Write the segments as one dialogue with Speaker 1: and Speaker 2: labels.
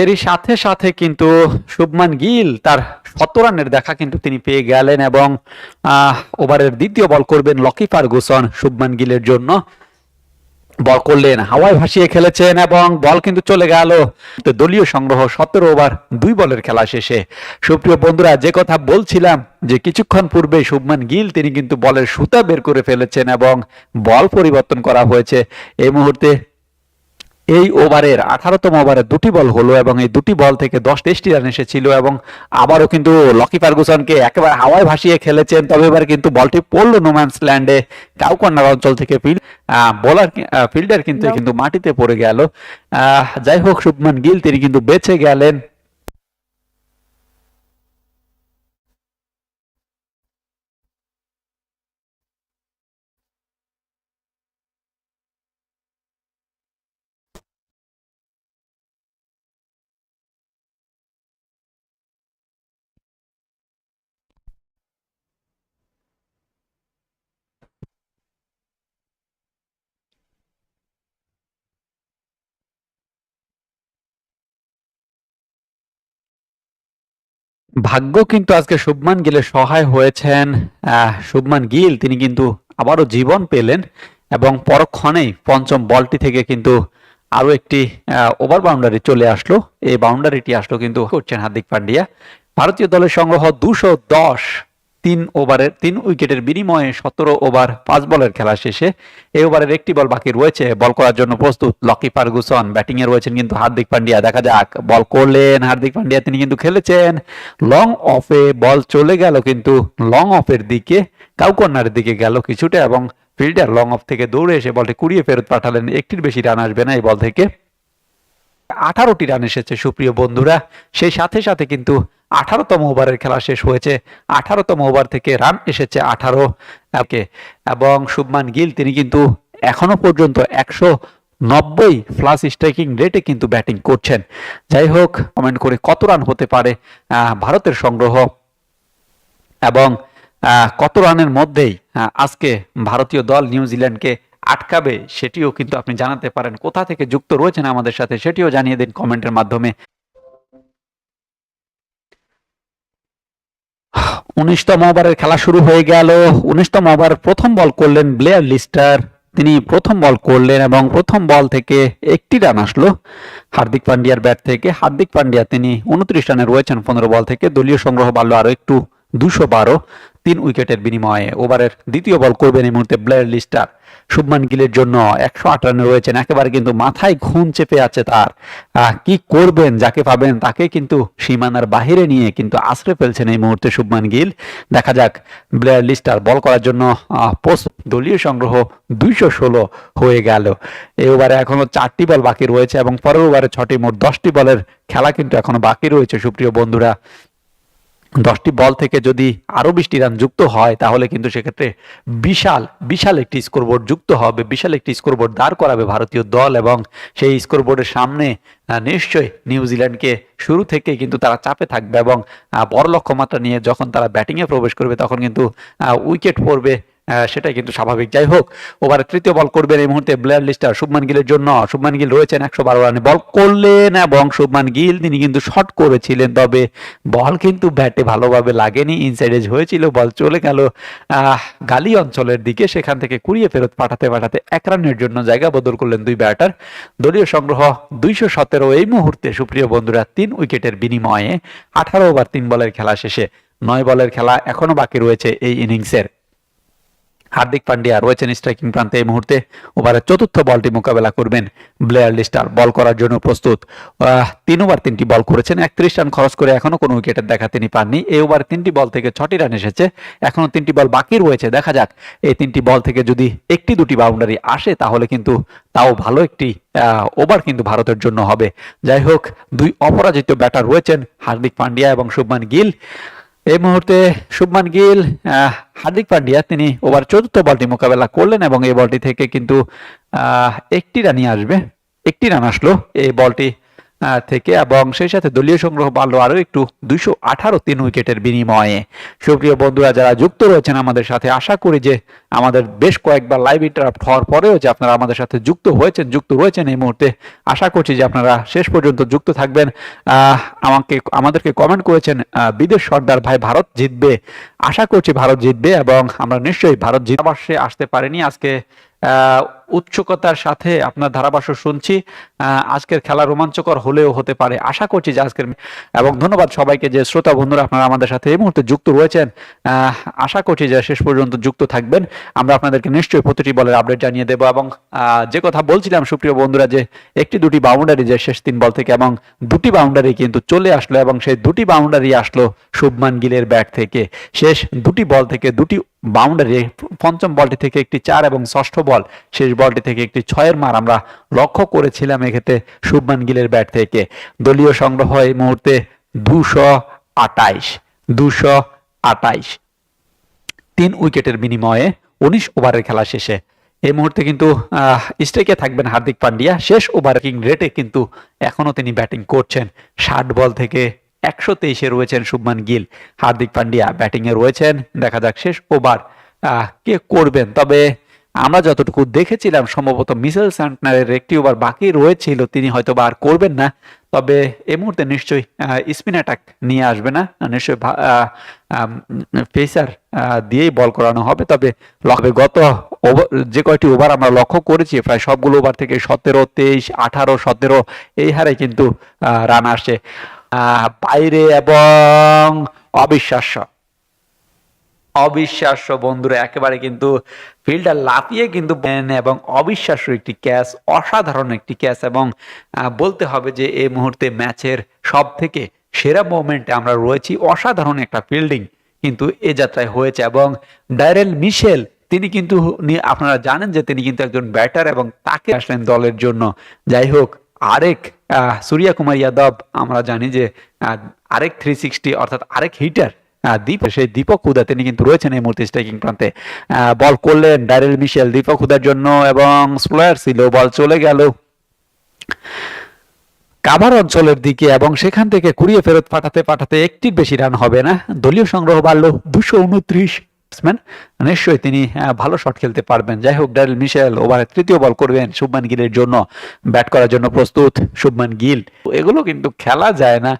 Speaker 1: এরই সাথে সাথে কিন্তু শুভমান গিল তার শত রানের দেখা কিন্তু তিনি পেয়ে গেলেন এবং ওভারের দ্বিতীয় বল করবেন লকি ফার্গুসন শুভমান গিলের জন্য। বল করলেন, হাওয়ায় ভাসিয়ে খেলেছেন এবং বল কিন্তু চলে গেল। তো দলীয় সংগ্রহ সতেরো ওভার, দুই বলের খেলা শেষে। সুপ্রিয় বন্ধুরা, যে কথা বলছিলাম যে কিছুক্ষণ পূর্বে শুভমান গিল তিনি কিন্তু বলের সুতা বের করে ফেলেছেন এবং বল পরিবর্তন করা হয়েছে। এই মুহূর্তে এই ওভারের আঠারোতম ওভারে দুটি বল হলো এবং এই দুটি বল থেকে দশ টেস্টি রান এসেছিল এবং আবারও কিন্তু লকি ফার্গুসনকে একেবারে হাওয়ায় ভাসিয়ে খেলেছেন। তবে এবার কিন্তু বলটি পড়ল নোম্যান্স ল্যান্ডে কাউকন্যার অঞ্চল থেকে ফিল্ড বোলার ফিল্ডার কিন্তু কিন্তু মাটিতে পড়ে গেল। আহ, যাই হোক শুভমান গিল তিনি কিন্তু বেঁচে গেলেন। ভাগ্য কিন্তু আজকে শুভমান গিলের সহায় হয়েছেন। শুভমান গিল, তিনি কিন্তু আবারও জীবন পেলেন এবং পরক্ষণেই পঞ্চম বলটি থেকে কিন্তু আরও একটি ওভার বাউন্ডারি চলে আসলো। এই বাউন্ডারিটি আসলো কিন্তু করছেন হার্দিক পান্ডিয়া। ভারতীয় দলের সংগ্রহ দুশো দশ তিন ওভারের, তিন উইকেটের বিনিময়ে সতেরো ওভার, পাঁচ বলের খেলা শেষে এই ওভারের একটি বল বাকি রয়েছে। বল করার জন্য প্রস্তুত লকি ফার্গুসন। ব্যাটিং এ রয়েছেন কিন্তু হার্দিক পান্ডিয়া। দেখা যাক, বল করলেন হার্দিক পান্ডিয়া। তিনি কিন্তু খেলেছেন। লং অফে বল চলে গেল কিন্তু লং অফের দিকে কাউকন্যার দিকে গেল কিছুটা এবং ফিল্ডার লং অফ থেকে দৌড়ে এসে বলটি কুড়িয়ে ফেরত পাঠালেন। একটির বেশি রান আসবে না এই বল থেকে। আঠারোটি রান এসেছে, সুপ্রিয় বন্ধুরা। সেই সাথে সাথে কিন্তু আঠারোতম ওভারের খেলা শেষ হয়েছে। আঠারোতম ওভার থেকে রান এসেছে আঠারো। এবং শুভমান গিল, তিনি কিন্তু এখনও পর্যন্ত একশো নব্বই প্লাস স্ট্রাইকিং রেটে কিন্তু ব্যাটিং করছেন। যাই হোক কমেন্ট করে কত রান হতে পারে ভারতের সংগ্রহ। এবং কত রানের মধ্যেই আজকে ভারতীয় দল নিউজিল্যান্ডকে আটকাবে সেটিও কিন্তু আপনি জানাতে পারেন। কোথা থেকে যুক্ত রয়েছেন আমাদের সাথে সেটিও জানিয়ে দিন কমেন্টের মাধ্যমে। উনিশতম ওভারের খেলা শুরু হয়ে গেল। উনিশতম ওভার প্রথম বল করলেন ব্লেয়ার লিস্টার। তিনি প্রথম বল করলেন এবং প্রথম বল থেকে একটি রান আসলো। হার্দিক পান্ডিয়ার ব্যাট থেকে হার্দিক পান্ডিয়া তিনি উনত্রিশ রানে রয়েছেন। পনেরো বল থেকে দলীয় সংগ্রহ বাড়লো আরও একটু। দুশো বারো। তিন উইকেটের বিনিময়ে ওভারের দ্বিতীয় বল করবেন এই মুহূর্তে ব্লেয়ার লিস্টার। শুভমান গিলের জন্য একশো আট রানে রয়েছেন, একেবারে কিন্তু মাথায় ঘুম চেপে আছে তার। কি করবেন, যাকে পাবেন, তাকে কিন্তু সীমানার বাহিরে নিয়ে কিন্তু আশ্রয় ফেলছেন এই মুহূর্তে শুভমান গিল। দেখা যাক, ব্লেয়ার লিস্টার বল করার জন্য পোস্ট দলীয় সংগ্রহ দুইশো ষোলো হয়ে গেল। এই ওভারে এখনও চারটি বল বাকি রয়েছে এবং পরের ওভারে ছটি, মোট দশটি বলের খেলা কিন্তু এখনও বাকি রয়েছে। সুপ্রিয় বন্ধুরা দশটি বল থেকে যদি আরও বিশটি রান যুক্ত হয়, তাহলে কিন্তু সেক্ষেত্রে বিশাল বিশাল একটি স্কোরবোর্ড যুক্ত হবে, বিশাল একটি স্কোরবোর্ড দাঁড় করাবে ভারতীয় দল এবং সেই স্কোরবোর্ডের সামনে নিশ্চয়ই নিউজিল্যান্ডকে শুরু থেকেই কিন্তু তারা চাপে থাকবে এবং বড় লক্ষ্যমাত্রা নিয়ে যখন তারা ব্যাটিংয়ে প্রবেশ করবে, তখন কিন্তু উইকেট পড়বে সেটাই কিন্তু স্বাভাবিক। যাই হোক, ওভারে তৃতীয় বল করবেন এই মুহূর্তে ব্লেয়ার লিস্টার শুভমান গিলের জন্য। শুভমান গিল রয়েছেন একশো বারো রানে। বল করলেন এবং শুভমান গিল, তিনি কিন্তু শট করেছিলেন, তবে বল কিন্তু ব্যাটে ভালোভাবে লাগেনি ইনসাইড এজ হয়েছিল, বল চলে গেল গালি অঞ্চলের দিকে। সেখান থেকে কুড়িয়ে ফেরত পাঠাতে পাঠাতে এক রানের জন্য জায়গা বদল করলেন দুই ব্যাটার। দলীয় সংগ্রহ দুইশো সতেরো। এই মুহূর্তে, সুপ্রিয় বন্ধুরা, তিন উইকেটের বিনিময়ে আঠারো ওভার তিন বলের খেলা শেষে নয় বলের খেলা এখনও বাকি রয়েছে এই ইনিংসের। হার্দিক পান্ডিয়া রয়েছেন স্ট্রাইকিং প্রান্তে এই মুহূর্তে। ওভারের চতুর্থ বলটি মোকাবেলা করবেন ব্লেয়ার লিস্টার বল করার জন্য প্রস্তুত। তিন ওভার তিনটি বল করেছেন, একত্রিশ রান খরচ করে এখনও কোনো উইকেটের দেখা তিনি পাননি। এই ওভার তিনটি বল থেকে ছটি রান এসেছে, এখনও তিনটি বল বাকি রয়েছে। দেখা যাক, এই তিনটি বল থেকে যদি একটি দুটি বাউন্ডারি আসে, তাহলে কিন্তু তাও ভালো একটি ওভার কিন্তু ভারতের জন্য হবে। যাই হোক, দুই অপরাজিত ব্যাটার রয়েছেন হার্দিক পান্ডিয়া এবং শুভমান গিল। এই মুহূর্তে শুভমান গিল হার্দিক পান্ডিয়া, তিনি ওভার চতুর্থ বলটি মোকাবেলা করলেন এবং এই বলটি থেকে কিন্তু একটি রানি আসবে, একটি রান আসলো, এই বলটি থেকে এবং সেই সাথে দলীয় সংগ্রহ বাড়লো আরও একটু দুইশো আঠারো তিন উইকেটের বিনিময়ে। সুপ্রিয় বন্ধুরা, যারা যুক্ত রয়েছেন আমাদের সাথে, আশা করি যে আমাদের বেশ কয়েকবার লাইভ ইন্টারাপ্ট হওয়ার পরেও যে আপনারা আমাদের সাথে যুক্ত হয়েছেন, যুক্ত রয়েছেন এই মুহূর্তে, আশা করছি যে আপনারা শেষ পর্যন্ত যুক্ত থাকবেন। আমাকে, আমাদেরকে কমেন্ট করেছেন বিদেশ সর্দার ভাই ভারত জিতবে। আশা করছি ভারত জিতবে এবং আমরা নিশ্চয়ই ভারত জিতাবাসে আসতে পারিনি। আজকে আহ, উৎসুকতার সাথে আপনার ধারাভাষ্য শুনছি। আজকের খেলা রোমাঞ্চকর হলেও হতে পারে। আশা করছি যে আজকের এবং ধন্যবাদ সবাইকে যে শ্রোতা বন্ধুরা আপনারা আমাদের সাথে এই মুহূর্তে যুক্ত রয়েছেন। আশা করছি যে শেষ পর্যন্ত যুক্ত থাকবেন। আমরা আপনাদেরকে নিশ্চয়ই প্রতিটি বলের আপডেট জানিয়ে দেবো এবং যে কথা বলছিলাম সুপ্রিয় বন্ধুরা যে একটি দুটি বাউন্ডারি যে শেষ তিন বল থেকে এবং দুটি বাউন্ডারি কিন্তু চলে আসলো এবং সেই দুটি বাউন্ডারি আসলো শুভমান গিলের ব্যাট থেকে। শেষ দুটি বল থেকে দুটি বাউন্ডারি পঞ্চম বলটি থেকে একটি চার এবং ষষ্ঠ বল, শেষ বলটি থেকে একটি ছয়ের মার আমরা লক্ষ্য করেছিলাম এক্ষেত্রে শুভমান গিলের ব্যাট থেকে। দলীয় সংগ্রহ এই মুহূর্তে দুশো আটাইশ দুশো আটাইশ তিন উইকেটের বিনিময়ে উনিশ ওভারের খেলা শেষে। এই মুহূর্তে কিন্তু স্ট্রাইকে থাকবেন হার্দিক পান্ডিয়া। শেষ ওভার রেটে কিন্তু এখনও তিনি ব্যাটিং করছেন। ষাট বল থেকে একশো তেইশে রয়েছেন শুভমান গিল হার্দিক পান্ডিয়া ব্যাটিংয়ে রয়েছেন। দেখা যাক শেষ ওভার কে করবেন। তবে আমরা যতটুকু দেখেছিলাম সম্ভবত মিসেল স্যান্টনারের একটি ওভার বাকি রয়েছিল তিনি হয়তো বা আর করবেন না। তবে এই মুহূর্তে নিশ্চয়ই স্পিন অ্যাটাক নিয়ে আসবে না। নিশ্চয়ই পেসার দিয়েই বল করানো হবে। তবে লবে গত যে কয়টি ওভার আমরা লক্ষ্য করেছি প্রায় সবগুলো ওভার থেকে সতেরো তেইশ আঠারো সতেরো এই হারে কিন্তু রান আহ, বাইরে এবং অবিশ্বাস্য। অবিশ্বাস্য বন্ধুরা, একেবারে কিন্তু ফিল্ডার লাফিয়ে কিন্তু এবং অবিশ্বাস্য একটি ক্যাচ, অসাধারণ একটি ক্যাচ এবং বলতে হবে যে এই মুহূর্তে ম্যাচের সব থেকে সেরা মোমেন্টে আমরা রয়েছি। অসাধারণ একটা ফিল্ডিং কিন্তু এ যাত্রায় হয়েছে এবং ডাইরেল মিশেল, তিনি কিন্তু আপনারা জানেন যে তিনি কিন্তু একজন ব্যাটার এবং তাকে আসলেন দলের জন্য। যাই হোক আরেক সূর্যা কুমার যাদব, আমরা জানি যে আরেক থ্রি সিক্সটি অর্থাৎ আরেক হিটার দীপ, সেই দীপক হুদা, তিনি কিন্তু রয়েছেন এই মুহূর্তে স্ট্রাইকিং প্রান্তে। বল করলেন ডাইরেল মিশেল দীপক হুদার জন্য, এবং স্লোয়ার ছিল বল চলে গেল। কাভার অঞ্চলের দিকে, এবং সেখান থেকে কুড়িয়ে ফেরত পাঠাতে পাঠাতে একটির বেশি রান হবে না। দলীয় সংগ্রহ বাড়লো দুশো উনত্রিশ। ব্যাটসম্যান নিশ্চয়ই তিনি ভালো শট খেলতে পারবেন। যাই হোক, ড্যারেল মিশেল ওভারে তৃতীয় বল করবেন শুভমান গিলের জন্য। ব্যাট করার জন্য প্রস্তুত শুভমান গিল। এগুলো কিন্তু খেলা যায় না।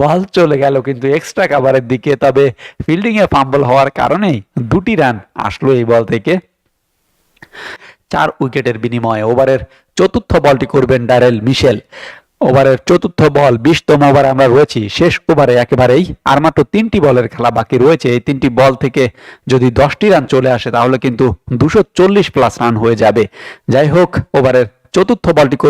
Speaker 1: বল চলে গেল কিন্তু এক্সট্রা কাভারের দিকে। তবে ফিল্ডিং এ ফাম্বল হওয়ার কারণেই দুটি রান আসলো এই বল থেকে। চার উইকেটের বিনিময়ে ওভারের চতুর্থ বলটি করবেন ডারেল মিশেল। ওভারের চতুর্থ বল, বিশতম ওভারে আমরা রয়েছি। শেষ ওভারে একেবারেই আর মাত্র তিনটি বলের খেলা বাকি রয়েছে। এই তিনটি বল থেকে যদি দশটি রান চলে আসে, তাহলে কিন্তু দুশো চল্লিশ প্লাস রান হয়ে যাবে। যাই হোক, ওভারের চতুর্থ বলটি